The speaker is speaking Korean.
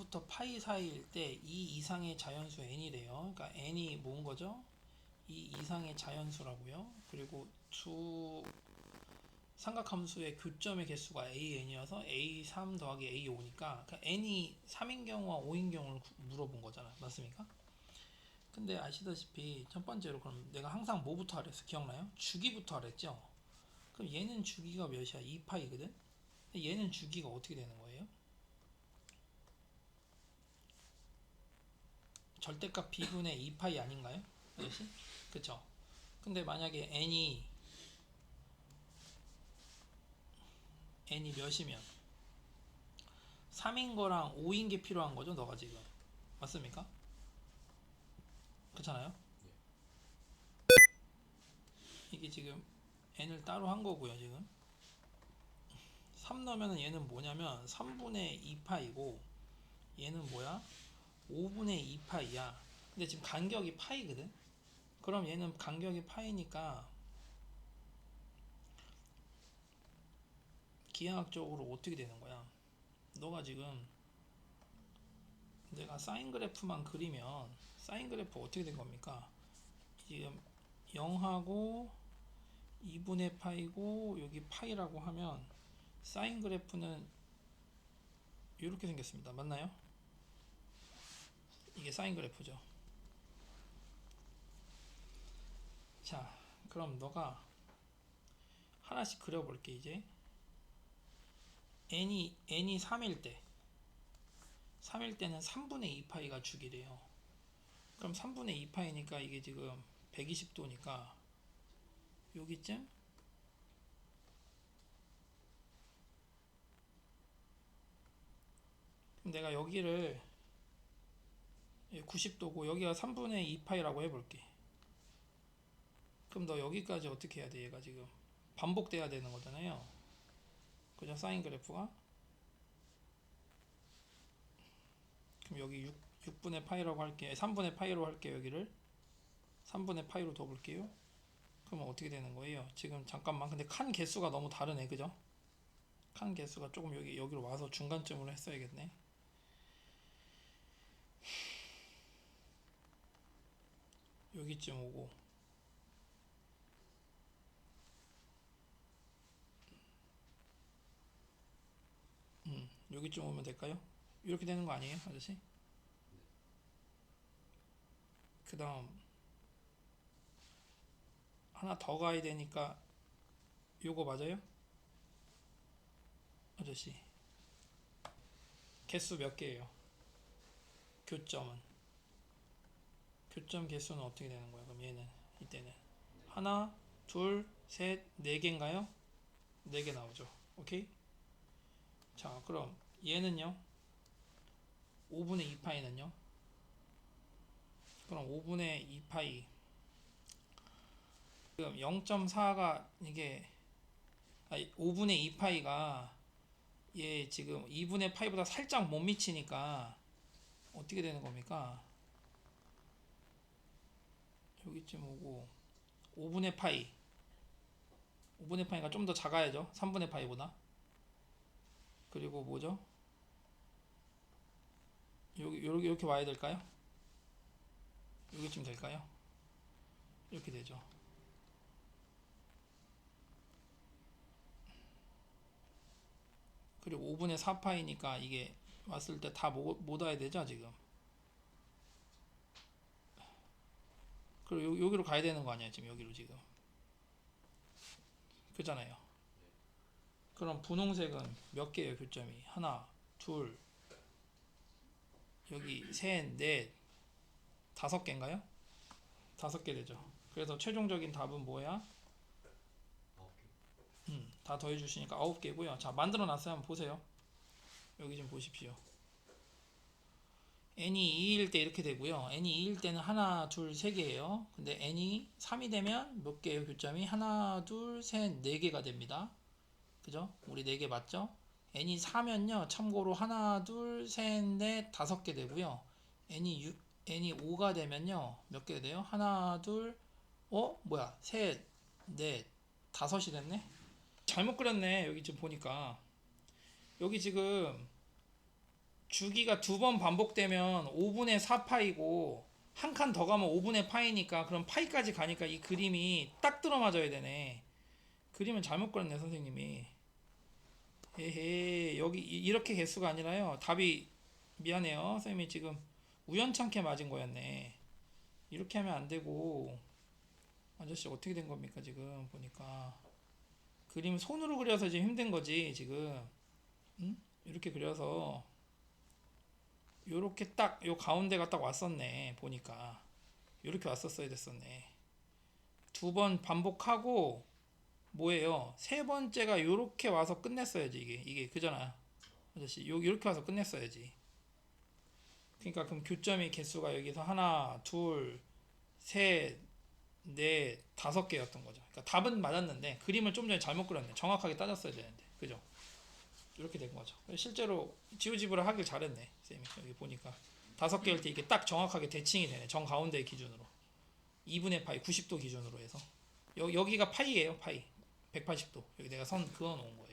1부터 파이 사이일 때이 이상의 자연수 n이래요. 그러니까 n이 뭔 거죠? 이 이상의 자연수라고요. 그리고 두 삼각함수의 교점의 개수가 a-n이어서 a3 더하기 a5니까 그러니까 n이 3인 경우와 5인 경우를 구- 물어본 거잖아. 맞습니까? 근데 아시다시피 첫 번째로 그럼 내가 항상 뭐부터 하랬어? 기억나요? 주기부터 하랬죠? 그럼 얘는 주기가 몇이야? 2파이거든? 얘는 주기가 어떻게 되는 거예요? 절대값 b분의 2파이 아닌가요? 아저씨? 그쵸? 근데 만약에 n이 n이 몇이면 3인 거랑 5인 게 필요한 거죠 너가 지금 맞습니까? 그렇잖아요? 이게 지금 n을 따로 한 거고요 지금 3 넣으면 얘는 뭐냐면 3분의 2파이고 얘는 뭐야? 5분의 2파이야. 근데 지금 간격이 파이거든? 그럼 얘는 간격이 파이니까 기하학적으로 어떻게 되는 거야? 너가 지금 내가 사인 그래프만 그리면 사인 그래프 어떻게 된 겁니까? 지금 0하고 2분의 파이고 여기 파이라고 하면 사인 그래프는 이렇게 생겼습니다. 맞나요? 이게 사인 그래프죠. 자, 그럼 너가 하나씩 그려볼게 이제. n이 n이 3일 때, 3일 때는 3분의 2파이가 주기래요. 그럼 3분의 2파이니까 이게 지금 120도니까 여기쯤 내가 여기를 90도고 여기가 3분의 2파이라고 해볼게. 그럼 너 여기까지 어떻게 해야 돼? 얘가 지금 반복돼야 되는 거잖아요. 그죠? 사인 그래프가. 그럼 여기 6, 6분의 파이라고 할게. 3분의 파이로 할게 여기를. 3분의 파이로 더 볼게요. 그러면 어떻게 되는 거예요? 지금 잠깐만. 근데 칸 개수가 너무 다르네. 그죠? 칸 개수가 조금 여기 여기로 와서 중간점으로 했어야겠네. 여기쯤 오고 음, 여기쯤 오면 될까요? 이렇게 되는 거 아니에요, 아저씨? 그 다음 하나 더 가야 되니까 요거 맞아요? 아저씨 개수 몇 개예요? 교점은 교점 개수는 어떻게 되는 거야? 그럼 얘는 이때는 하나, 둘, 셋, 네 개인가요? 네 개 나오죠. 오케이? 자, 그럼 얘는요? 5분의 2파이는요? 그럼 5분의 2파이 지금 0.4가 이게 아니 5분의 2파이가 얘 지금 2분의 파이보다 살짝 못 미치니까 어떻게 되는 겁니까? 여기쯤 오고 5분의 파이. 5분의 파이가 좀 더 작아야죠. 3분의 파이보다. 그리고 뭐죠? 여기 요렇게 이렇게 와야 될까요? 여기쯤 될까요? 이렇게 되죠. 그리고 5분의 4파이니까 이게 왔을 때 다 못 와야 되죠 지금 그리고 요- 여기로 가야 되는 거 아니야 지금 여기로 지금? 그잖아요. 그럼 분홍색은 몇 개예요 교점이? 하나 둘 여기 셋넷 다섯 개인가요? 다섯 개 되죠. 그래서 최종적인 답은 뭐야? 음, 다 더해 주시니까 아홉 개고요. 자 만들어 놨어요. 한번 보세요. 여기 좀 보십시오 n이 2일 때 이렇게 되고요. n이 2일 때는 하나, 둘, 세 개예요. 근데 n이 3이 되면 몇 개예요? 교점이 하나, 둘, 셋, 네 개가 됩니다. 그죠? 우리 네 개 맞죠? n이 4면요. 참고로 하나, 둘, 셋, 넷, 다섯 개 되고요. n이 6, n이 5가 되면요. 몇 개 돼요? 하나, 둘, 어? 뭐야? 셋, 넷, 다섯이 됐네? 잘못 그렸네. 여기 지금 보니까. 여기 지금 주기가 두 번 반복되면 5분의 4파이고 한 칸 더 가면 5분의 파이니까 그럼 파이까지 가니까 이 그림이 딱 들어맞아야 되네. 그림을 잘못 그렸네 선생님이. 에헤 여기 이- 이렇게 개수가 아니라요. 답이 미안해요. 선생님이 지금 우연찮게 맞은 거였네. 이렇게 하면 안 되고 아저씨 어떻게 된 겁니까 지금 보니까 그림 손으로 그려서 지금 힘든 거지 지금 응? 이렇게 그려서 요렇게 딱 요 가운데가 딱 왔었네 보니까. 요렇게 왔었어야 됐었네. 두 번 반복하고 뭐예요? 세 번째가 요렇게 와서 끝냈어야지 이게. 이게 그잖아 아저씨. 요 요렇게 와서 끝냈어야지. 그러니까 그럼 교점의 개수가 여기서 하나 둘셋 네 다섯 개였던 거죠. 그러니까 답은 맞았는데 그림을 좀 전에 잘못 그렸네. 정확하게 따졌어야 되는데, 그죠? 이렇게 된 거죠. 실제로 지우집으로 하길 잘했네, 쌤이 여기 보니까 다섯 개일 때 이게 딱 정확하게 대칭이 되네. 정 가운데 기준으로 2분의 파이 90도 기준으로 해서 여, 여기가 파이예요, 파이 180도. 여기 내가 선 그어 놓은 거예요.